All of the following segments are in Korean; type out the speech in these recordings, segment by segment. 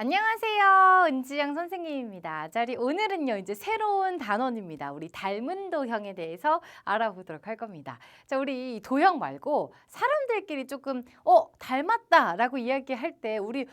안녕하세요. 은지영 선생님입니다. 자, 우리 오늘은요, 이제 새로운 단원입니다. 우리 닮은 도형에 대해서 알아보도록 할 겁니다. 자, 우리 이 도형 말고 사람들끼리 조금, 어, 닮았다 라고 이야기할 때 우리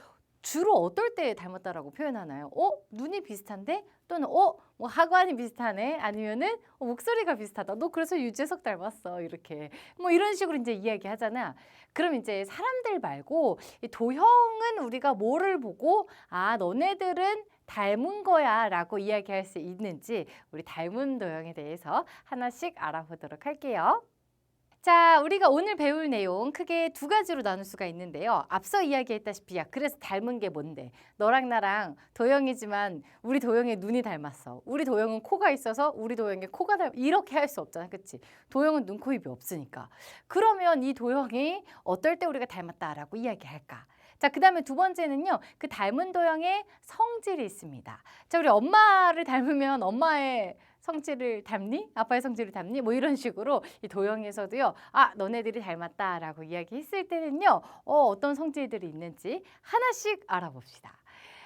주로 어떨 때 닮았다라고 표현하나요? 어? 눈이 비슷한데? 또는 어? 뭐 하관이 비슷하네? 아니면은 어, 목소리가 비슷하다. 너 그래서 유재석 닮았어. 이렇게. 뭐 이런 식으로 이제 이야기 하잖아. 그럼 이제 사람들 말고 이 도형은 우리가 뭐를 보고 아, 너네들은 닮은 거야 라고 이야기할 수 있는지 우리 닮은 도형에 대해서 하나씩 알아보도록 할게요. 자, 우리가 오늘 배울 내용 크게 두 가지로 나눌 수가 있는데요. 앞서 이야기했다시피, 야, 그래서 닮은 게 뭔데? 너랑 나랑 도형이지만 우리 도형의 눈이 닮았어. 우리 도형은 코가 있어서 우리 도형의 코가 닮, 이렇게 할 수 없잖아. 그치? 도형은 눈, 코, 입이 없으니까. 그러면 이 도형이 어떨 때 우리가 닮았다라고 이야기할까? 자, 그 다음에 두 번째는요, 그 닮은 도형의 성질이 있습니다. 자, 우리 엄마를 닮으면 엄마의 성질을 닮니? 아빠의 성질을 닮니? 뭐 이런 식으로 이 도형에서도요. 아, 너네들이 닮았다라고 이야기했을 때는요. 어, 어떤 성질들이 있는지 하나씩 알아봅시다.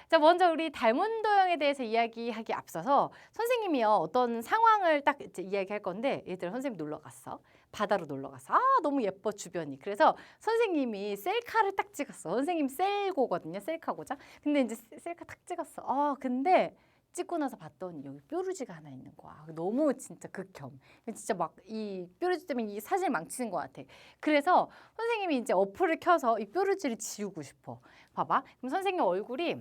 자, 먼저 우리 닮은 도형에 대해서 이야기하기 앞서서 선생님이요. 어떤 상황을 딱 이제 이야기할 건데 얘들아 선생님 놀러 갔어. 바다로 놀러 갔어. 아, 너무 예뻐 주변이. 그래서 선생님이 셀카를 딱 찍었어. 선생님 셀고거든요. 셀카고자. 근데 이제 셀카 딱 찍었어. 아, 근데 찍고 나서 봤더니 여기 뾰루지가 하나 있는 거야. 너무 진짜 극혐. 진짜 막 이 뾰루지 때문에 이 사진을 망치는 것 같아. 그래서 선생님이 이제 어플을 켜서 이 뾰루지를 지우고 싶어. 봐봐. 그럼 선생님 얼굴이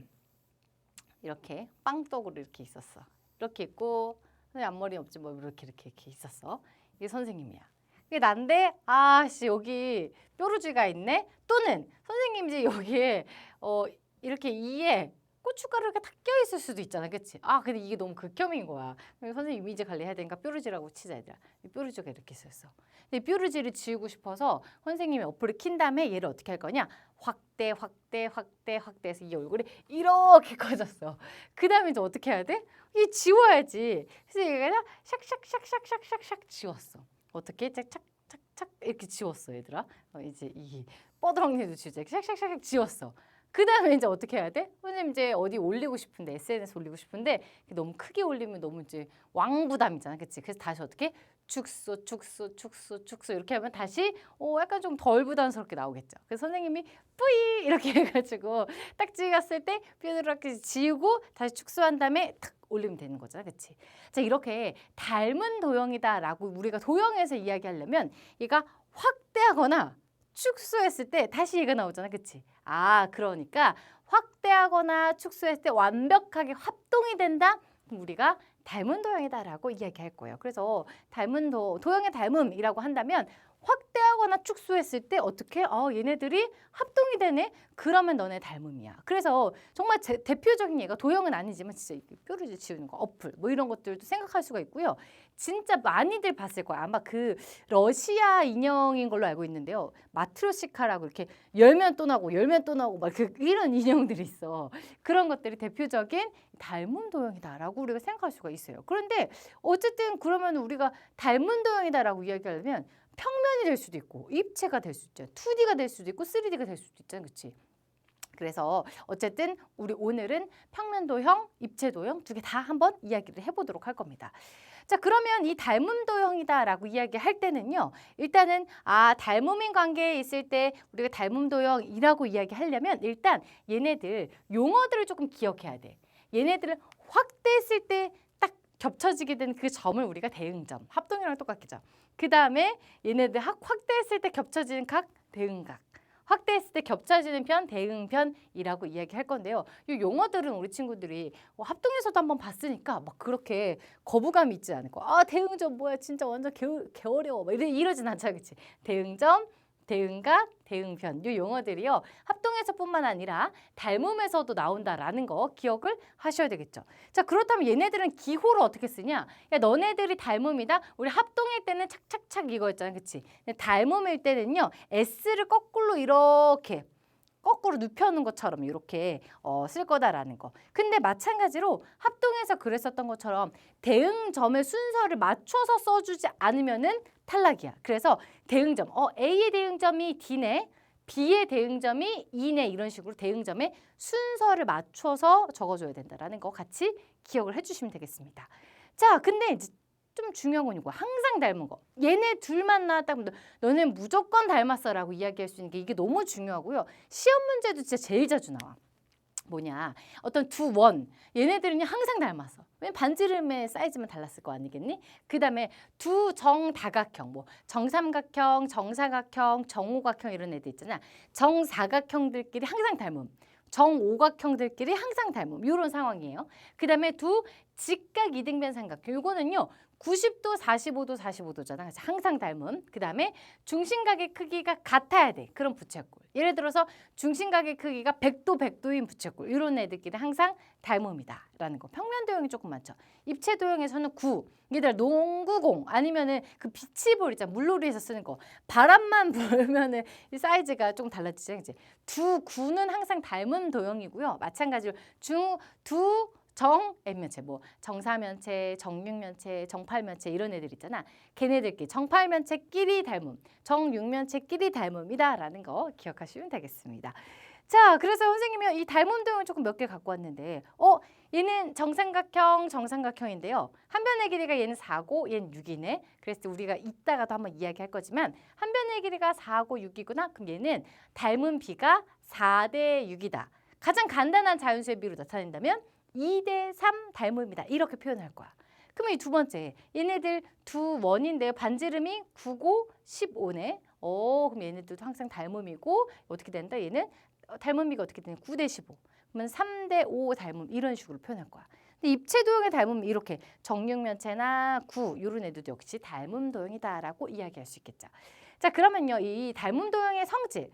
이렇게 빵떡으로 이렇게 있었어. 이렇게 있고 앞머리 없지 뭐 이렇게 이렇게 이렇게 있었어. 이게 선생님이야. 이게 난데 아씨 여기 뾰루지가 있네. 또는 선생님 이제 여기에 어 이렇게 이에 고춧가루가 다 껴있을 수도 있잖아, 그치? 아, 근데 이게 너무 극혐인 거야. 선생님 이미지 관리해야 되니까 뾰루지라고 치자, 얘들아. 이 뾰루지가 이렇게 있었어. 근데 뾰루지를 지우고 싶어서 선생님이 어플을 킨 다음에 얘를 어떻게 할 거냐? 확대, 확대, 확대, 확대해서 이 얼굴이 이렇게 커졌어. 그 다음에 이제 어떻게 해야 돼? 이 지워야지. 그래서 얘가 샥샥샥샥샥샥 지웠어. 어떻게? 착착 착착 이렇게 지웠어, 얘들아. 어, 이제 이 뻐드렁니도 지우자. 샥샥샥 지웠어. 그 다음에 이제 어떻게 해야 돼? 선생님 이제 어디 올리고 싶은데 SNS 올리고 싶은데 너무 크게 올리면 너무 이제 왕부담이잖아, 그치? 그래서 다시 어떻게 축소, 축소, 축소, 축소 이렇게 하면 다시 어 약간 좀 덜 부담스럽게 나오겠죠. 그래서 선생님이 뿌이 이렇게 해가지고 딱 찍었을 때 뾰루렇게 지우고 다시 축소한 다음에 탁 올리면 되는 거잖아, 그치? 자 이렇게 닮은 도형이다라고 우리가 도형에서 이야기하려면 얘가 확대하거나 축소했을 때 다시 얘가 나오잖아. 그치? 아, 그러니까 확대하거나 축소했을 때 완벽하게 합동이 된다? 우리가 닮은 도형이다라고 이야기할 거예요. 그래서 닮은 도, 도형의 닮음이라고 한다면 확대하거나 축소했을 때 어떻게? 어 얘네들이 합동이 되네? 그러면 너네 닮음이야. 그래서 정말 제, 대표적인 예가 도형은 아니지만 진짜 뾰루지 지우는 거 어플 뭐 이런 것들도 생각할 수가 있고요. 진짜 많이들 봤을 거야. 아마 그 러시아 인형인 걸로 알고 있는데요. 마트로시카라고 이렇게 열면 또 나고 열면 또 나고 막 그 이런 인형들이 있어. 그런 것들이 대표적인 닮은 도형이다라고 우리가 생각할 수가 있어요. 그런데 어쨌든 그러면 우리가 닮은 도형이다라고 이야기하려면 평면이 될 수도 있고 입체가 될 수 있죠. 2D가 될 수도 있고 3D가 될 수도 있잖아요. 그렇지? 그래서 어쨌든 우리 오늘은 평면 도형, 입체 도형 두 개 다 한번 이야기를 해보도록 할 겁니다. 자 그러면 이 닮음 도형이다라고 이야기할 때는요. 일단은 아 닮음인 관계에 있을 때 우리가 닮음 도형이라고 이야기하려면 일단 얘네들 용어들을 조금 기억해야 돼. 얘네들을 확대했을 때 딱 겹쳐지게 된 그 점을 우리가 대응점, 합동이랑 똑같겠죠. 그 다음에 얘네들 확, 확대했을 때 겹쳐지는 각 대응각. 확대했을 때 겹쳐지는 편 대응편이라고 이야기할 건데요. 이 용어들은 우리 친구들이 어, 합동에서도 한번 봤으니까 막 그렇게 거부감이 있지 않을 거. 아 대응점 뭐야 진짜 완전 개, 개 어려워. 막 이러, 이러진 않잖아, 그렇지? 대응점 대응각, 대응편 이 용어들이요 합동에서뿐만 아니라 닮음에서도 나온다라는 거 기억을 하셔야 되겠죠. 자 그렇다면 얘네들은 기호를 어떻게 쓰냐? 야 너네들이 닮음이다. 우리 합동일 때는 착착착 이거였잖아, 그렇지? 닮음일 때는요 s를 거꾸로 이렇게 거꾸로 눕혀놓은 것처럼 이렇게 어, 쓸 거다라는 거. 근데 마찬가지로 합동해서 그랬었던 것처럼 대응점의 순서를 맞춰서 써주지 않으면은 탈락이야. 그래서 대응점, 어 A의 대응점이 D네. B의 대응점이 2네 이런 식으로 대응점의 순서를 맞춰서 적어줘야 된다라는 거 같이 기억을 해주시면 되겠습니다. 자, 근데 좀 중요한 건 이거. 항상 닮은 거. 얘네 둘만 나왔다 그러면 너는 무조건 닮았어라고 이야기할 수 있는 게 이게 너무 중요하고요. 시험 문제도 진짜 제일 자주 나와. 뭐냐. 어떤 두 원. 얘네들은 항상 닮았어 왜 반지름의 사이즈만 달랐을 거 아니겠니? 그 다음에 두 정다각형. 뭐 정삼각형 정사각형 정오각형 이런 애들 있잖아. 정사각형들끼리 항상 닮음. 정오각형들끼리 항상 닮음. 이런 상황이에요. 그 다음에 두 직각 이등변 삼각형. 요거는요 90도 45도 45도잖아. 그래서 항상 닮음 그 다음에 중심각의 크기가 같아야 돼. 그런 부채꼴. 예를 들어서 중심각의 크기가 100도 100도인 부채꼴. 이런 애들끼리 항상 닮음이다 라는 거. 평면 도형이 조금 많죠. 입체 도형에서는 구 얘들 농구공 아니면은 그 비치볼 있잖아. 물놀이에서 쓰는 거. 바람만 불면은 이 사이즈가 조금 달라지죠 이제. 두 구는 항상 닮은 도형이고요. 마찬가지로 중두 정 N면체 뭐 정사면체, 정육면체, 정팔면체 이런 애들 있잖아. 걔네들끼리 정팔면체끼리 닮음, 정육면체끼리 닮음이다라는 거 기억하시면 되겠습니다. 자, 그래서 선생님이 이 닮음 도형을 조금 몇 개 갖고 왔는데 어, 얘는 정삼각형, 정삼각형인데요. 한 변의 길이가 얘는 4고 얘는 6이네. 그래서 우리가 이따가도 한번 이야기할 거지만 한 변의 길이가 4고 6이구나. 그럼 얘는 닮은 비가 4대 6이다. 가장 간단한 자연수의 비로 나타낸다면 2대 3 닮음이다. 이렇게 표현할 거야. 그러면 이 두 번째, 얘네들 두 원인데요. 반지름이 9고 15네. 어, 그럼 얘네들도 항상 닮음이고 어떻게 된다? 얘는 어, 닮음비가 어떻게 되냐? 9대 15. 그러면 3대 5 닮음 이런 식으로 표현할 거야. 근데 입체 도형의 닮음이 이렇게 정육면체나 구 이런 애들도 역시 닮음 도형이다라고 이야기할 수 있겠죠. 자, 그러면요. 이 닮음 도형의 성질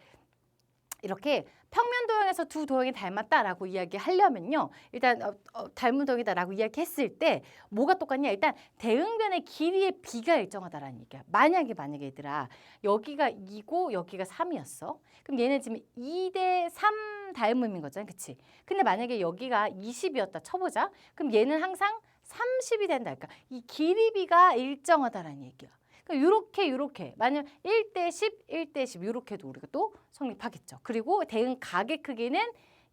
이렇게 평면 도형에서 두 도형이 닮았다라고 이야기하려면요. 일단 어, 어, 닮은 도형이다라고 이야기했을 때 뭐가 똑같냐? 일단 대응변의 길이의 비가 일정하다라는 얘기야. 만약에 만약에 얘들아 여기가 2고 여기가 3이었어. 그럼 얘는 지금 2대 3 닮음인 거잖아. 그치? 근데 만약에 여기가 20이었다 쳐보자. 그럼 얘는 항상 30이 된다. 그러니까 이 길이 비가 일정하다라는 얘기야. 그러니까 요렇게 요렇게 만약 1대 10, 1대 10 요렇게도 우리가 또 성립하겠죠. 그리고 대응 각의 크기는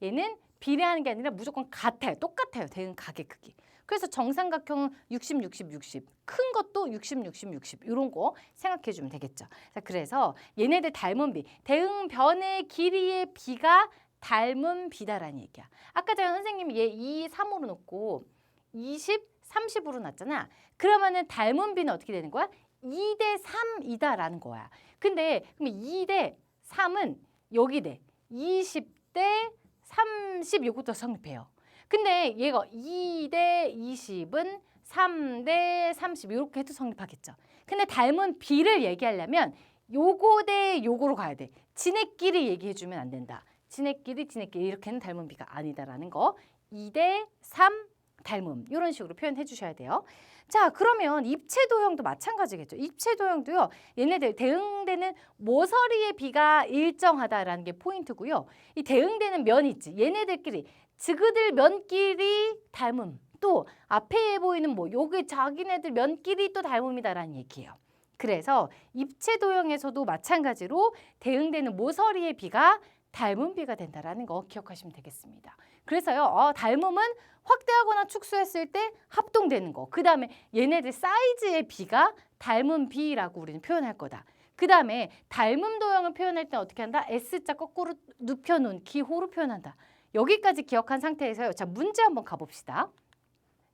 얘는 비례하는 게 아니라 무조건 같아요. 똑같아요. 대응 각의 크기. 그래서 정삼각형은 60, 60, 60. 큰 것도 60, 60, 60. 이런 거 생각해 주면 되겠죠. 자, 그래서 얘네들 닮은 비. 대응 변의 길이의 비가 닮은 비다라는 얘기야. 아까 제가 선생님이 얘 2, 3으로 놓고 20, 30으로 놨잖아. 그러면은 닮은 비는 어떻게 되는 거야? 2대 3이다라는 거야. 근데 그럼 2대 3은 여기 돼. 20대 30 요것도 성립해요. 근데 얘가 2대 20은 3대 30 이렇게 해도 성립하겠죠. 근데 닮은 비를 얘기하려면 요거 대 요거로 가야 돼. 지네끼리 얘기해 주면 안 된다. 지네끼리 지네끼리 이렇게는 닮은 비가 아니다라는 거. 2대 3 닮음 이런 식으로 표현해 주셔야 돼요. 자 그러면 입체 도형도 마찬가지겠죠. 입체 도형도요. 얘네들 대응되는 모서리의 비가 일정하다라는 게 포인트고요. 이 대응되는 면 있지. 얘네들끼리 지그들 면끼리 닮음. 또 앞에 보이는 뭐 요게 자기네들 면끼리 또 닮음이다라는 얘기예요. 그래서 입체 도형에서도 마찬가지로 대응되는 모서리의 비가 닮은 비가 된다라는 거 기억하시면 되겠습니다. 그래서요, 어, 닮음은 확대하거나 축소했을 때 합동되는 거. 그 다음에 얘네들 사이즈의 비가 닮은 비라고 우리는 표현할 거다. 그 다음에 닮은 도형을 표현할 때 어떻게 한다? S자 거꾸로 눕혀놓은 기호로 표현한다. 여기까지 기억한 상태에서요. 자, 문제 한번 가봅시다.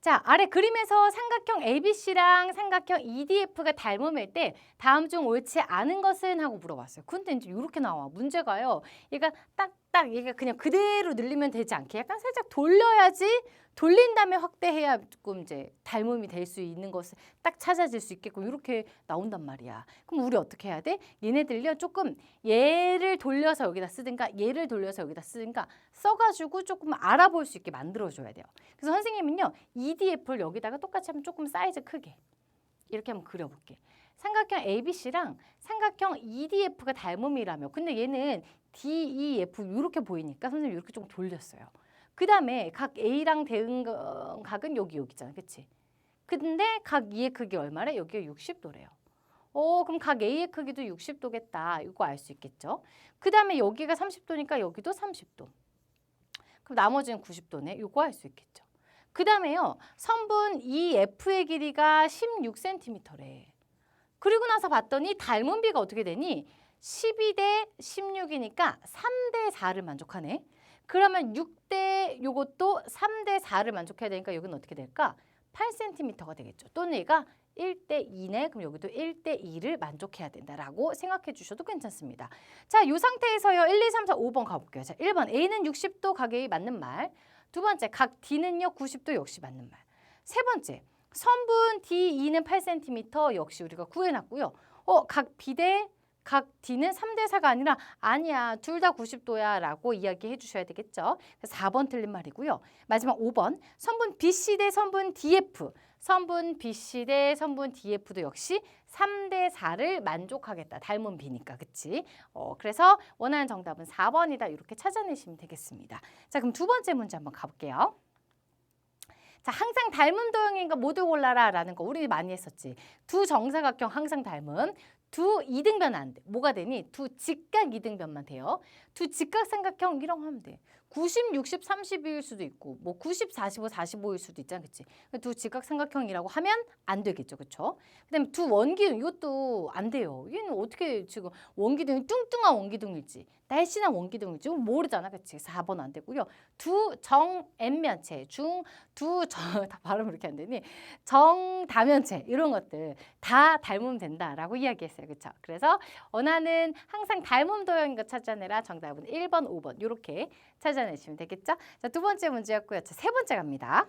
자, 아래 그림에서 삼각형 ABC랑 삼각형 EDF가 닮음일 때 다음 중 옳지 않은 것은 하고 물어봤어요. 근데 이제 이렇게 나와. 문제가요. 얘가 딱딱 얘가 그냥 그대로 늘리면 되지 않게 약간 살짝 돌려야지 돌린 다음에 확대해야 조금 이제 닮음이 될 수 있는 것을 딱 찾아질 수 있게끔 이렇게 나온단 말이야. 그럼 우리 어떻게 해야 돼? 얘네들요 조금 얘를 돌려서 여기다 쓰든가 얘를 돌려서 여기다 쓰든가 써가지고 조금 알아볼 수 있게 만들어줘야 돼요. 그래서 선생님은요 EDF를 여기다가 똑같이 하면 조금 사이즈 크게 이렇게 한번 그려볼게. 삼각형 ABC랑 삼각형 EDF가 닮음이라며 근데 얘는 DEF 이렇게 보이니까 선생님 이렇게 좀 돌렸어요. 그 다음에 각 A랑 대응각은 여기 여기잖아. 그치? 근데 각 E의 크기 얼마래? 여기가 60도래요. 어, 그럼 각 A의 크기도 60도겠다. 이거 알 수 있겠죠? 그 다음에 여기가 30도니까 여기도 30도. 그럼 나머지는 90도네. 이거 알 수 있겠죠? 그 다음에요. 선분 EF의 길이가 16cm래. 그리고 나서 봤더니 닮은 비가 어떻게 되니? 12대 16이니까 3대 4를 만족하네. 그러면 6대 요것도 3대 4를 만족해야 되니까 여기는 어떻게 될까? 8cm가 되겠죠. 또는 얘가 1대 2네. 그럼 여기도 1대 2를 만족해야 된다라고 생각해 주셔도 괜찮습니다. 자, 이 상태에서요. 1, 2, 3, 4, 5번 가볼게요. 자, 1번 A는 60도 가격이 맞는 말. 두 번째 각 D는요 90도 역시 맞는 말. 세 번째 선분 D2는 8cm 역시 우리가 구해놨고요. 어, 각 B 대 각 D는 3대 4가 아니라 아니야 둘 다 90도야 라고 이야기해 주셔야 되겠죠. 4번 틀린 말이고요. 마지막 5번 선분 BC 대 선분 DF 선분 BC 대 선분 DF도 역시 3대 4를 만족하겠다. 닮은 B니까 그치? 어, 그래서 원하는 정답은 4번이다. 이렇게 찾아내시면 되겠습니다. 자 그럼 두 번째 문제 한번 가볼게요. 자, 항상 닮은 도형인 거 모두 골라라 라는 거 우리 많이 했었지. 두 정사각형 항상 닮은 두 이등변 안 돼. 뭐가 되니? 두 직각 이등변만 돼요. 두 직각 삼각형 이런 거 하면 돼. 90, 60, 32일 수도 있고 뭐 90, 45, 45일 수도 있잖아. 그치? 두 직각 삼각형이라고 하면 안 되겠죠. 그쵸? 그 다음에 두 원기둥 이것도 안 돼요. 얘는 어떻게 지금 원기둥이 뚱뚱한 원기둥일지 날씬한 원기둥일지 모르잖아. 그치? 4번 안 되고요. 두 정엠면체, 중, 두 정, 다 발음 이렇게 안 되니? 정다면체 이런 것들 다 닮으면 된다라고 이야기했어요. 그쵸? 그래서 원하는 항상 닮음 도형인 거 찾아내라. 정답은 1번, 5번 이렇게 찾아내시면 되겠죠? 자, 두 번째 문제였고요. 자, 세 번째 갑니다.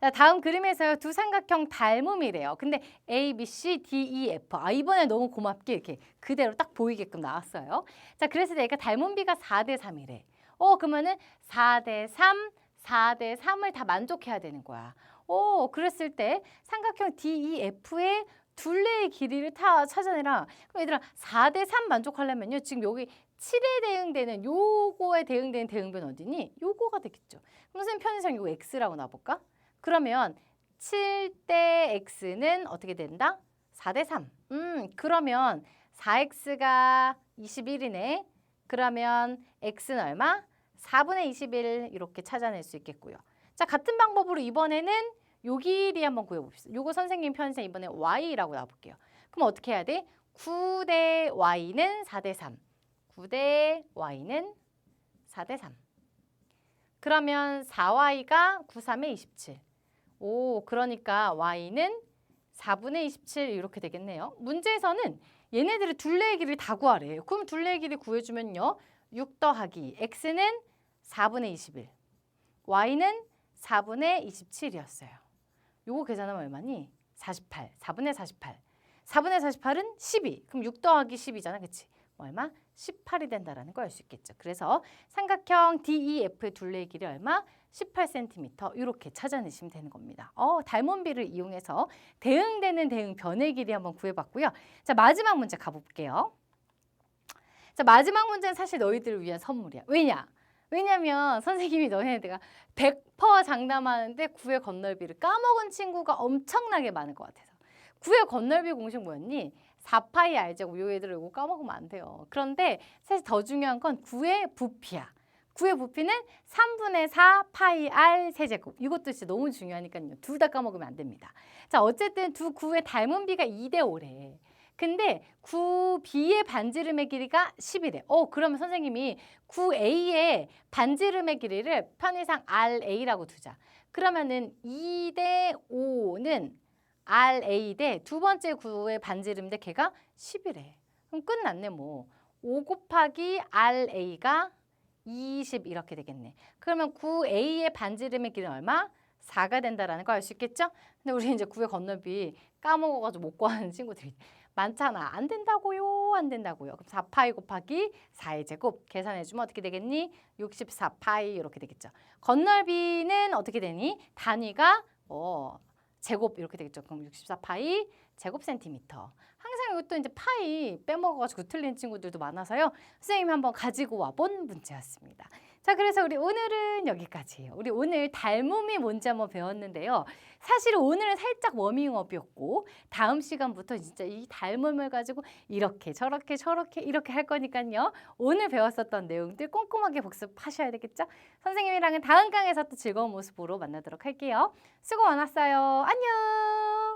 자, 다음 그림에서요. 두 삼각형 닮음이래요. 근데 A, B, C, D, E, F. 아, 이번에 너무 고맙게 이렇게 그대로 딱 보이게끔 나왔어요. 자, 그래서 내가 닮은 비가 4대 3이래. 어, 그러면은 4대 3, 4대 3을 다 만족해야 되는 거야. 오, 그랬을 때 삼각형 DEF의 둘레의 길이를 다 찾아내라. 그럼 얘들아 4대 3 만족하려면요. 지금 여기 7에 대응되는 요거에 대응되는 대응변 어디니? 요거가 되겠죠. 그럼 선생님 편의상 요거 X라고 놔볼까? 그러면 7대 X는 어떻게 된다? 4대 3. 음, 그러면 4X가 21이네. 그러면 X는 얼마? 4분의 21 이렇게 찾아낼 수 있겠고요. 자, 같은 방법으로 이번에는 요 길이 한번 구해봅시다. 요거 선생님 편의상 이번에 Y라고 놔볼게요. 그럼 어떻게 해야 돼? 9대 Y는 4대 3. 9대 Y는 4대 3. 그러면 4Y가 9, 3에 27. 오, 그러니까 Y는 4분의 27 이렇게 되겠네요. 문제에서는 얘네들의 둘레의 길이를 다 구하래요. 그럼 둘레의 길이 구해주면요. 6 더하기 X는 4분의 21. Y는 4분의 27이었어요. 요거 계산하면 얼마니? 48. 4분의 48. 4분의 48은 12. 그럼 6 더하기 10이잖아. 그치? 얼마? 18이 된다라는 걸 알 수 있겠죠. 그래서 삼각형 DEF의 둘레의 길이 얼마? 18cm 이렇게 찾아내시면 되는 겁니다. 어, 닮은비를 이용해서 대응되는 대응 변의 길이 한번 구해봤고요. 자 마지막 문제 가볼게요. 자 마지막 문제는 사실 너희들을 위한 선물이야. 왜냐? 왜냐면 선생님이 너네들가 100% 장담하는데 구의 건널비를 까먹은 친구가 엄청나게 많을 것 같아서. 구의 건널비 공식 뭐였니? 4파이 R제곱 요 애들을 이거 까먹으면 안 돼요. 그런데 사실 더 중요한 건 구의 부피야. 구의 부피는 3분의 4 파이 R 세제곱. 이것도 진짜 너무 중요하니까요. 둘 다 까먹으면 안 됩니다. 자, 어쨌든 두 구의 닮은 비가 2대 5래. 근데 9B의 반지름의 길이가 10이래. 어, 그러면 선생님이 9A의 반지름의 길이를 편의상 RA라고 두자. 그러면은 2대 5는 RA 대두 번째 구의 반지름인데 걔가 10이래. 그럼 끝났네 뭐. 5 곱하기 RA가 20 이렇게 되겠네. 그러면 9A의 반지름의 길은 얼마? 4가 된다라는 거 알 수 있겠죠? 근데 우리 이제 9의 건너비 까먹어가지고 못 구하는 친구들이 많잖아. 안 된다고요? 안 된다고요. 그럼 4파이 곱하기 4의 제곱 계산해주면 어떻게 되겠니? 64파이 이렇게 되겠죠. 건널비는 어떻게 되니? 단위가 어, 제곱 이렇게 되겠죠. 그럼 64파이 제곱 센티미터. 항상 또 이제 파이 빼먹어가지고 틀린 친구들도 많아서요. 선생님이 한번 가지고 와본 문제였습니다. 자, 그래서 우리 오늘은 여기까지예요. 우리 오늘 닮음이 뭔지 한번 배웠는데요. 사실 오늘은 살짝 워밍업이었고 다음 시간부터 진짜 이 닮음을 가지고 이렇게 저렇게 저렇게 이렇게 할 거니까요. 오늘 배웠었던 내용들 꼼꼼하게 복습하셔야 되겠죠? 선생님이랑은 다음 강에서 또 즐거운 모습으로 만나도록 할게요. 수고 많았어요. 안녕.